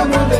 There will be